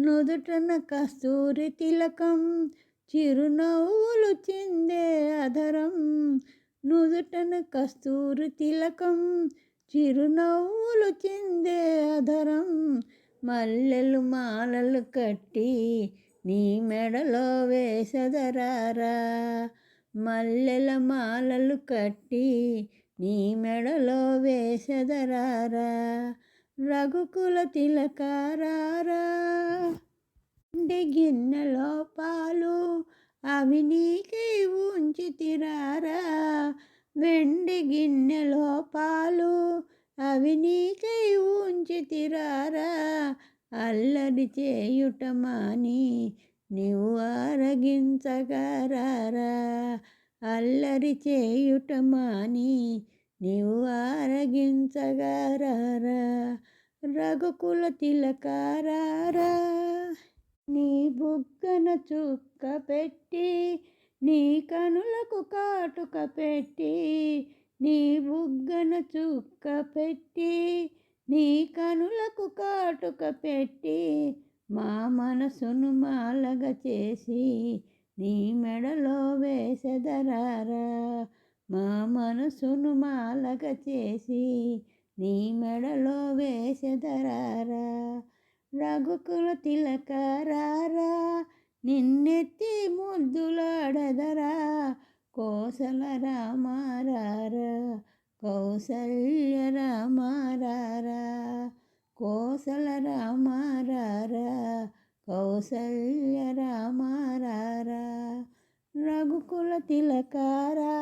నుదుటన కస్తూరి తిలకం చిరునవ్వులు చిందే అధరం. నుదుటన కస్తూరి తిలకం చిరునవ్వులు చిందే అధరం. మల్లెలు మాలలు కట్టి నీ మెడలో వేసదరారా. మల్లెల మాలలు కట్టి నీ మెడలో వేసదరారా. రఘుకుల తిలకారారా. గిన్నెలో పాలు అవి నీకే ఉంచి తిరారా వెండి గిన్నెలో పాలు అవి నీకై ఉంచి తిరారా అల్లరి చేయుట మాని నీవు ఆరగించగరారా. అల్లరి చేయుట మాని నీవు ఆరగించగరారా రఘుకుల తిలకారారా నీ బుగ్గన చుక్క పెట్టి నీ కనులకు కాటుక పెట్టి నీ బుగ్గన చుక్క పెట్టి నీ కనులకు కాటుక పెట్టి మా మనసును మాలగ చేసి నీ మెడలో వేసెదరారా. మా మనసును మాలగ చేసి నీ మెడలో వేసెదరారా. రఘుకుల తిలకరారా నిన్నెత్తి ముద్దులాడదరా. కోసల రామారారా. కౌసల్య రామారారా. కోసల రామారారా. కౌసల్య రామా కుల తిలకారా